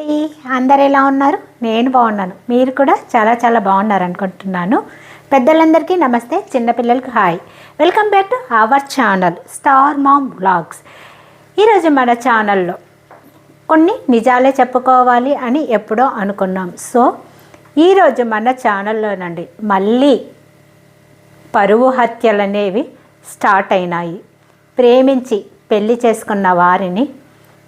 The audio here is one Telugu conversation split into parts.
అండి అందరు ఎలా ఉన్నారు? నేను బాగున్నాను. మీరు కూడా చాలా చాలా బాగున్నారు అనుకుంటున్నాను. పెద్దలందరికీ నమస్తే చిన్నపిల్లలకి hi. Welcome back to our channel star mom blogs ఈరోజు మన ఛానల్లో కొన్ని నిజాలే చెప్పుకోవాలి అని ఎప్పుడో అనుకున్నాం. సో ఈరోజు మన ఛానల్లోనండి మళ్ళీ పరువు హత్యలు అనేవి స్టార్ట్ అయినాయి. ప్రేమించి పెళ్ళి చేసుకున్న వారిని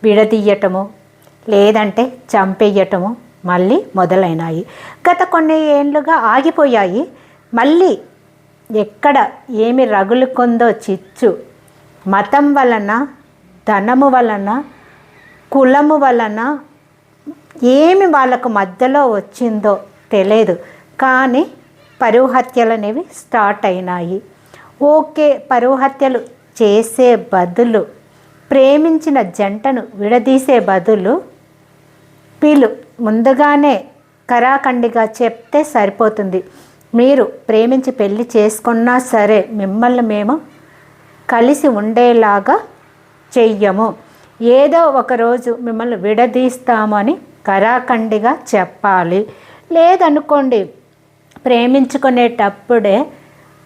విడదీయటము లేదంటే చంపేయటము మళ్ళీ మొదలైనాయి. గత కొన్ని ఏళ్ళుగా ఆగిపోయాయి. మళ్ళీ ఎక్కడ ఏమి రగులుకుందో చిచ్చు. మతం వలన ధనము వలన కులము వలన ఏమి వాళ్ళకు మధ్యలో వచ్చిందో తెలియదు కానీ పరువు హత్యలు అనేవి స్టార్ట్ అయినాయి. ఓకే పరువు హత్యలు చేసే బదులు ప్రేమించిన జంటను విడదీసే బదులు వీళ్ళు ముందుగానే కరాఖండిగా చెప్తే సరిపోతుంది. మీరు ప్రేమించి పెళ్ళి చేసుకున్నా సరే మిమ్మల్ని మేము కలిసి ఉండేలాగా చెయ్యము. ఏదో ఒకరోజు మిమ్మల్ని విడదీస్తామని కరాఖండిగా చెప్పాలి. లేదనుకోండి ప్రేమించుకునేటప్పుడే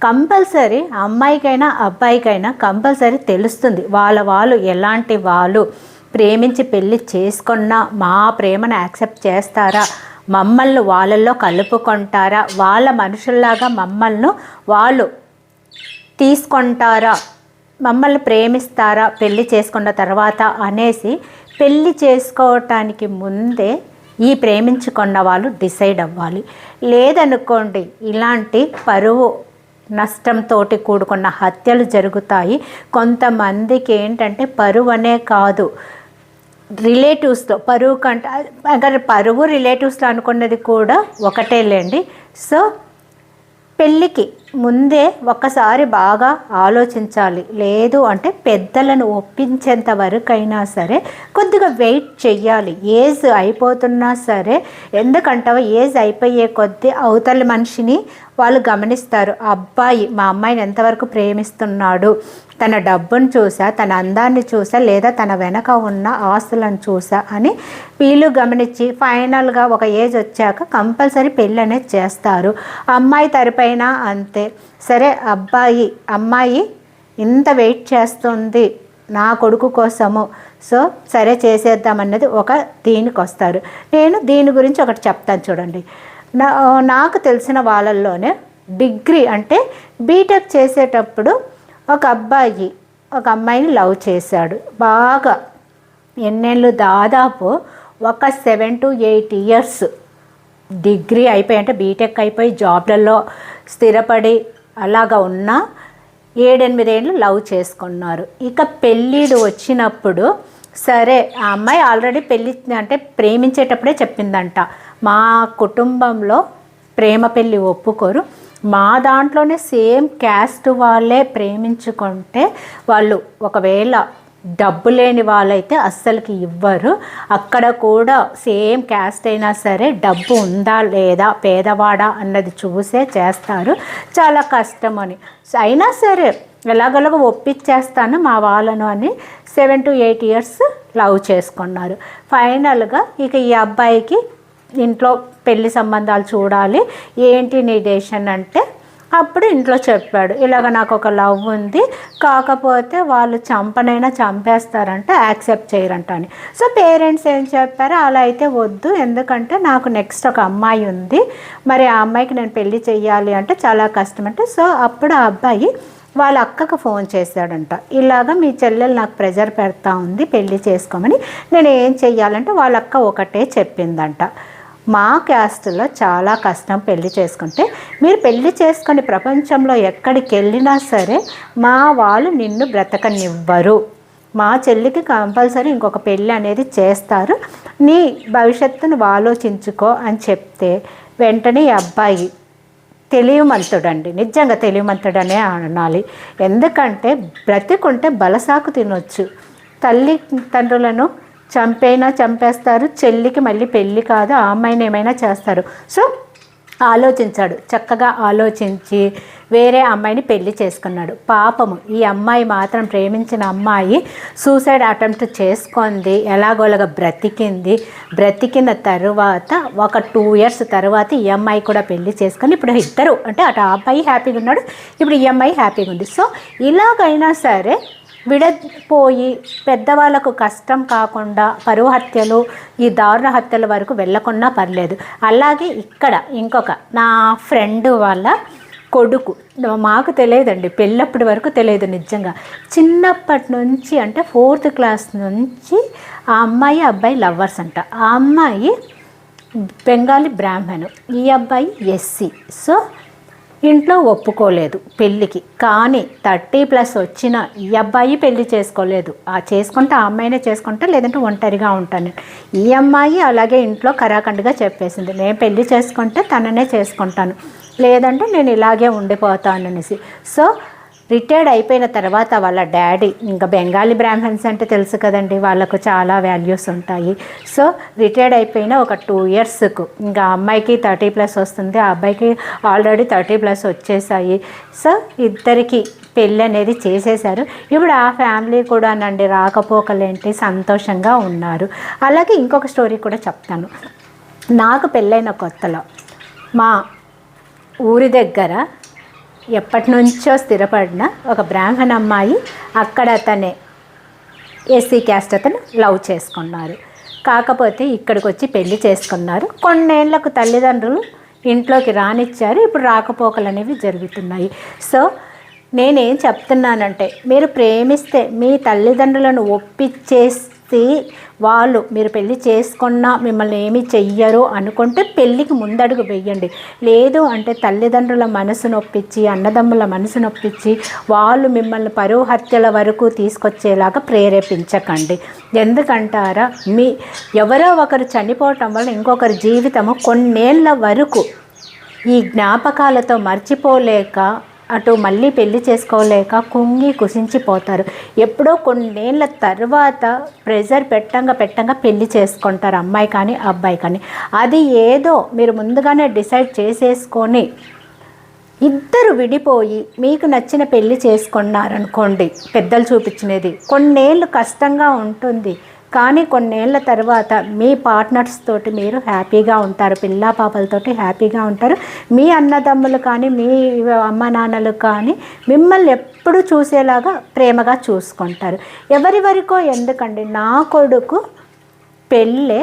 కంపల్సరీ అమ్మాయికైనా అబ్బాయికైనా కంపల్సరీ తెలుస్తుంది. వాళ్ళ వాళ్ళు ఎలాంటి వాళ్ళు. ప్రేమించి పెళ్ళి చేసుకున్నా మా ప్రేమను యాక్సెప్ట్ చేస్తారా? మమ్మల్ని వాళ్ళల్లో కలుపుకుంటారా? వాళ్ళ మనుషుల్లాగా మమ్మల్ని వాళ్ళు తీసుకుంటారా? మమ్మల్ని ప్రేమిస్తారా పెళ్ళి చేసుకున్న తర్వాత అనేసి పెళ్ళి చేసుకోవటానికి ముందే ఈ ప్రేమించుకున్న వాళ్ళు డిసైడ్ అవ్వాలి. లేదనుకోండి ఇలాంటి పరువు నష్టంతో కూడుకున్న హత్యలు జరుగుతాయి. కొంతమందికి ఏంటంటే పరువు అనే కాదు. రిలేటివ్స్లో పరువు కంటే అక్కడ పరువు రిలేటివ్స్లో అనుకున్నది కూడా ఒకటేలేండి. సో పెళ్ళికి ముందే ఒక్కసారి బాగా ఆలోచించాలి. లేదు అంటే పెద్దలను ఒప్పించేంత వరకైనా సరే కొద్దిగా వెయిట్ చెయ్యాలి. ఏజ్ అయిపోతున్నా సరే ఎందుకంటావా? ఏజ్ అయిపోయే కొద్దీ అవతల మనిషిని వాళ్ళు గమనిస్తారు. అబ్బాయి మా అమ్మాయిని ఎంతవరకు ప్రేమిస్తున్నాడు? తన డబ్బును చూసా తన అందాన్ని చూసా లేదా తన వెనక ఉన్న ఆస్తులను చూసా అని వీళ్ళు గమనించి ఫైనల్గా ఒక ఏజ్ వచ్చాక కంపల్సరీ పెళ్ళి అనేది చేస్తారు. అమ్మాయి తరపైన అంతే. సరే అబ్బాయి అమ్మాయి ఇంత వెయిట్ చేస్తుంది నా కొడుకు కోసము. సో సరే చేసేద్దామన్నది ఒక దీనికి వస్తారు. నేను దీని గురించి ఒకటి చెప్తాను చూడండి. నా నాకు తెలిసిన వాళ్ళల్లోనే డిగ్రీ అంటే బీటెక్ చేసేటప్పుడు ఒక అబ్బాయి ఒక అమ్మాయిని లవ్ చేశాడు. బాగా ఎన్నెళ్ళు దాదాపు ఒక seven to eight years degree అయిపోయి అంటే బీటెక్ అయిపోయి జాబ్లలో స్థిరపడి అలాగా ఉన్న ఏడెనిమిదేళ్ళు లవ్ చేసుకున్నారు. ఇక పెళ్ళిడు వచ్చినప్పుడు సరే ఆ అమ్మాయి ఆల్రెడీ పెళ్ళి అంటే ప్రేమించేటప్పుడే చెప్పిందంట మా కుటుంబంలో ప్రేమ పెళ్ళి ఒప్పుకోరు మా దాంట్లోనే సేమ్ క్యాస్ట్ వాళ్ళే ప్రేమించుకుంటే వాళ్ళు ఒకవేళ డబ్బు లేని వాళ్ళైతే అస్సలకి ఇవ్వరు. అక్కడ కూడా సేమ్ క్యాస్ట్ అయినా సరే డబ్బు ఉందా లేదా పేదవాడా అన్నది చూసే చేస్తారు. చాలా కష్టం అని అయినా సరే ఎలాగోలాగ ఒప్పించేస్తాను మా వాళ్ళను అని seven to eight years love చేసుకున్నారు. ఫైనల్గా ఇక ఈ అబ్బాయికి ఇంట్లో పెళ్ళి సంబంధాలు చూడాలి. ఏంటి నీ డేషన్ అంటే అప్పుడు ఇంట్లో చెప్పాడు. ఇలాగ నాకు ఒక లవ్ ఉంది. కాకపోతే వాళ్ళు చంపనైనా చంపేస్తారంట యాక్సెప్ట్ చేయరంట అని. సో పేరెంట్స్ ఏం చెప్పారో? అలా అయితే వద్దు. ఎందుకంటే నాకు నెక్స్ట్ ఒక అమ్మాయి ఉంది. మరి ఆ అమ్మాయికి నేను పెళ్ళి చేయాలి అంటే చాలా కష్టం అంటే సో అప్పుడు ఆ అబ్బాయి వాళ్ళ అక్కకు ఫోన్ చేశాడంట. ఇలాగ మీ చెల్లెలు నాకు ప్రెజర్ పెడతా ఉంది పెళ్ళి చేసుకోమని. నేను ఏం చెయ్యాలంటే వాళ్ళ అక్క ఒకటే చెప్పిందంట. మా క్యాస్ట్లో చాలా కష్టం పెళ్ళి చేసుకుంటే. మీరు పెళ్ళి చేసుకొని ప్రపంచంలో ఎక్కడికి వెళ్ళినా సరే మా వాళ్ళు నిన్ను బ్రతకనివ్వరు. మా చెల్లికి కంపల్సరీ ఇంకొక పెళ్ళి అనేది చేస్తారు. నీ భవిష్యత్తును ఆలోచించుకో అని చెప్తే వెంటనే అబ్బాయి తెలియమంతుడండి నిజంగా తెలియమంతుడనే అనాలి. ఎందుకంటే బ్రతికుంటే బలసాకు తినొచ్చు. తల్లి తండ్రులను చంపైనా చంపేస్తారు చెల్లికి మళ్ళీ పెళ్ళి కాదు ఆ అమ్మాయిని ఏమైనా చేస్తారు. సో ఆలోచించాడు. చక్కగా ఆలోచించి వేరే అమ్మాయిని పెళ్ళి చేసుకున్నాడు. పాపము ఈ అమ్మాయి మాత్రం ప్రేమించిన అమ్మాయి సూసైడ్ అటెంప్ట్ చేసుకుంది ఎలాగోలాగా బ్రతికింది. బ్రతికిన తర్వాత ఒక టూ ఇయర్స్ తర్వాత ఈ అమ్మాయి కూడా పెళ్ళి చేసుకొని ఇప్పుడు ఇద్దరు అంటే అటు ఆ అబ్బాయి హ్యాపీగా ఉన్నాడు ఇప్పుడు ఈ అమ్మాయి హ్యాపీగా ఉంది. సో ఇలాగైనా సరే విడపోయి పెద్దవాళ్ళకు కష్టం కాకుండా పరువు హత్యలు ఈ దారుణ హత్యల వరకు వెళ్ళకుండా పర్లేదు. అలాగే ఇక్కడ ఇంకొక నా ఫ్రెండ్ వాళ్ళ కొడుకు. మాకు తెలియదండి పెళ్ళప్పటి వరకు తెలియదు నిజంగా. చిన్నప్పటి నుంచి అంటే ఫోర్త్ క్లాస్ నుంచి ఆ అమ్మాయి అబ్బాయి లవ్వర్స్ అంట. ఆ అమ్మాయి బెంగాలీ బ్రాహ్మణు ఈ అబ్బాయి ఎస్సీ. సో ఇంట్లో ఒప్పుకోలేదు పెళ్ళికి. కానీ థర్టీ ప్లస్ వచ్చిన ఈ అబ్బాయి పెళ్ళి చేసుకోలేదు. ఆ చేసుకుంటే ఆ అమ్మాయినే చేసుకుంటా లేదంటే ఒంటరిగా ఉంటాను. ఈ అమ్మాయి అలాగే ఇంట్లో కరాఖండ్గా చెప్పేసింది. నేను పెళ్ళి చేసుకుంటే తననే చేసుకుంటాను. లేదంటే నేను ఇలాగే ఉండిపోతాను అనేసి సో రిటైర్డ్ అయిపోయిన తర్వాత వాళ్ళ డాడీ ఇంకా బెంగాలీ బ్రాహ్మణ్స్ అంటే తెలుసు కదండి వాళ్ళకు చాలా వాల్యూస్ ఉంటాయి. సో రిటైర్డ్ అయిపోయిన ఒక టూ ఇయర్స్కు ఇంకా అమ్మాయికి థర్టీ ప్లస్ వస్తుంది ఆ అబ్బాయికి ఆల్రెడీ థర్టీ ప్లస్ వచ్చేసాయి. సో ఇద్దరికి పెళ్ళి అనేది చేసేశారు. ఇప్పుడు ఆ ఫ్యామిలీ కూడా నండి రాకపోకలేంటి సంతోషంగా ఉన్నారు. అలాగే ఇంకొక స్టోరీ కూడా చెప్తాను. నాకు పెళ్ళైన కొత్తలో మా ఊరి దగ్గర ఎప్పటి నుంచో స్థిరపడిన ఒక బ్రాహ్మణ అమ్మాయి అక్కడ అతనే ఎస్సీ క్యాస్ట్ అతను లవ్ చేసుకున్నారు. కాకపోతే ఇక్కడికి వచ్చి పెళ్ళి చేసుకున్నారు. కొన్నేళ్ళకు తల్లిదండ్రులు ఇంట్లోకి రానిచ్చారు. ఇప్పుడు రాకపోకలు అనేవి జరుగుతున్నాయి. సో నేనేం చెప్తున్నానంటే మీరు ప్రేమిస్తే మీ తల్లిదండ్రులను ఒప్పించేసి వాళ్ళు మీరు పెళ్ళి చేసుకున్నా మిమ్మల్ని ఏమి చెయ్యరు అనుకుంటే పెళ్ళికి ముందడుగు వెయ్యండి లేదు అంటే తల్లిదండ్రుల మనసు నొప్పించి అన్నదమ్ముల మనసు నొప్పించి వాళ్ళు మిమ్మల్ని పరువు హత్యల వరకు తీసుకొచ్చేలాగా ప్రేరేపించకండి. ఎందుకంటారా? మీ ఎవరో ఒకరు చనిపోవటం వల్ల ఇంకొకరి జీవితము కొన్నేళ్ళ వరకు ఈ జ్ఞాపకాలతో మర్చిపోలేక అటు మళ్ళీ పెళ్ళి చేసుకోలేక కుంగి కుసించిపోతారు. ఎప్పుడో కొన్నేళ్ళ తర్వాత ప్రెజర్ పెట్టంగా పెట్టంగా పెళ్ళి చేసుకుంటారు అమ్మాయి కానీ అబ్బాయి కానీ. అది ఏదో మీరు ముందుగానే డిసైడ్ చేసేసుకొని ఇద్దరు విడిపోయి మీకు నచ్చిన పెళ్ళి చేసుకున్నారనుకోండి పెద్దలు చూపించినది. కొన్నేళ్ళు కష్టంగా ఉంటుంది. కానీ కొన్నేళ్ళ తర్వాత మీ పార్ట్నర్స్ తోటి మీరు హ్యాపీగా ఉంటారు పిల్ల పాపలతోటి హ్యాపీగా ఉంటారు. మీ అన్నదమ్ములు కానీ మీ అమ్మ నాన్నలు కానీ మిమ్మల్ని ఎప్పుడు చూసేలాగా ప్రేమగా చూసుకుంటారు. ఎవరి వరకో ఎందుకండి నా కొడుకు పెళ్ళే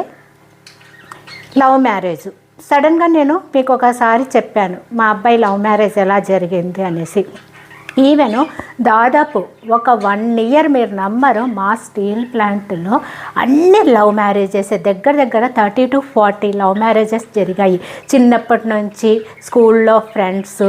లవ్ మ్యారేజ్. సడన్గా నేను మీకు ఒకసారి చెప్పాను మా అబ్బాయి లవ్ మ్యారేజ్ ఎలా జరిగింది అనేసి. ఈవెన్ దాదాపు ఒక వన్ ఇయర్ మీరు నమ్మరు మా స్టీల్ ప్లాంట్లో అన్ని లవ్ మ్యారేజెస్ దగ్గర దగ్గర thirty to forty love marriages జరిగాయి. చిన్నప్పటి నుంచి స్కూల్లో ఫ్రెండ్స్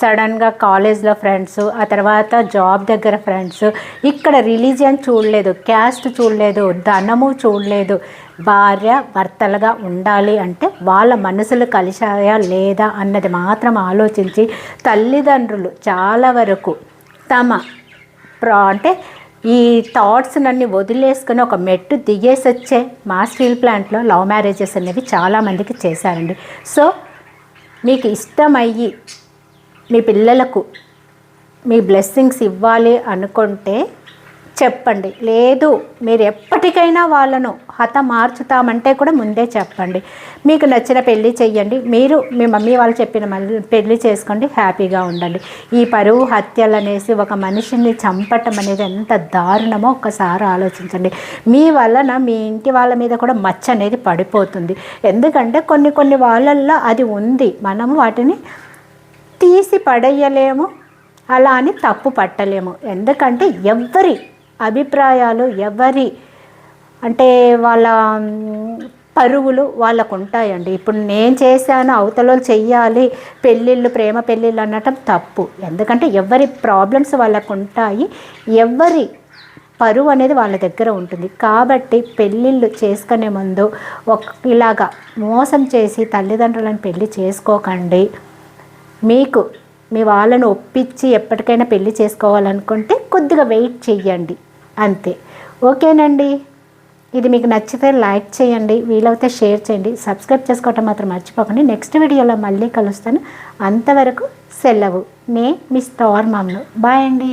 సడన్గా కాలేజ్లో ఫ్రెండ్స్ ఆ తర్వాత జాబ్ దగ్గర ఫ్రెండ్స్. ఇక్కడ రిలీజియన్ చూడలేదు క్యాస్ట్ చూడలేదు ధనము చూడలేదు. భార్య భర్తలుగా ఉండాలి అంటే వాళ్ళ మనసులు కలిశాయా లేదా అన్నది మాత్రం ఆలోచించి తల్లిదండ్రులు చాలా వరకు తమ ప్రా అంటే ఈ థాట్స్ నన్ను వదిలేసుకుని ఒక మెట్టు దిగేసి వచ్చే మా స్టీల్ ప్లాంట్లో లవ్ మ్యారేజెస్ అనేవి చాలామందికి చేశారండి. సో మీకు ఇష్టమయ్యి మీ పిల్లలకు మీ బ్లెస్సింగ్స్ ఇవ్వాలి అనుకుంటే చెప్పండి. లేదు మీరు ఎప్పటికైనా వాళ్ళను హత మార్చుతామంటే కూడా ముందే చెప్పండి. మీకు నచ్చిన పెళ్ళి చెయ్యండి. మీరు మీ మమ్మీ వాళ్ళు చెప్పిన మళ్ళీ పెళ్ళి చేసుకోండి. హ్యాపీగా ఉండండి. ఈ పరువు హత్యలు అనేసి ఒక మనిషిని చంపటం అనేది ఎంత దారుణమో ఒకసారి ఆలోచించండి. మీ వలన మీ ఇంటి వాళ్ళ మీద కూడా మచ్చ అనేది పడిపోతుంది. ఎందుకంటే కొన్ని కొన్ని వాళ్ళల్లో అది ఉంది. మనము వాటిని తీసి పడేయలేము. అలా అని తప్పు పట్టలేము. ఎందుకంటే ఎవరి అభిప్రాయాలు ఎవరి అంటే వాళ్ళ పరువులు వాళ్ళకు ఉంటాయండి ఇప్పుడు నేను చేశాను అవతల చెయ్యాలి పెళ్ళిళ్ళు ప్రేమ పెళ్ళిళ్ళు అనటం తప్పు. ఎందుకంటే ఎవరి ప్రాబ్లమ్స్ వాళ్ళకు ఉంటాయి ఎవరి పరువు అనేది వాళ్ళ దగ్గర ఉంటుంది. కాబట్టి పెళ్ళిళ్ళు చేసుకునే ముందు ఒక ఇలాగా మోసం చేసి తల్లిదండ్రులను పెళ్ళి చేసుకోకండి. మీకు మీ వాళ్ళను ఒప్పించి ఎప్పటికైనా పెళ్ళి చేసుకోవాలనుకుంటే కొద్దిగా వెయిట్ చెయ్యండి. అంతే. ఓకేనండి? ఇది మీకు నచ్చితే లైక్ చేయండి వీలైతే షేర్ చేయండి. సబ్స్క్రైబ్ చేసుకోవటం మాత్రం మర్చిపోకండి. నెక్స్ట్ వీడియోలో మళ్ళీ కలుస్తాను. అంతవరకు సెలవు. నే మీ స్టార్ మామ్ను బాయ్ అండి.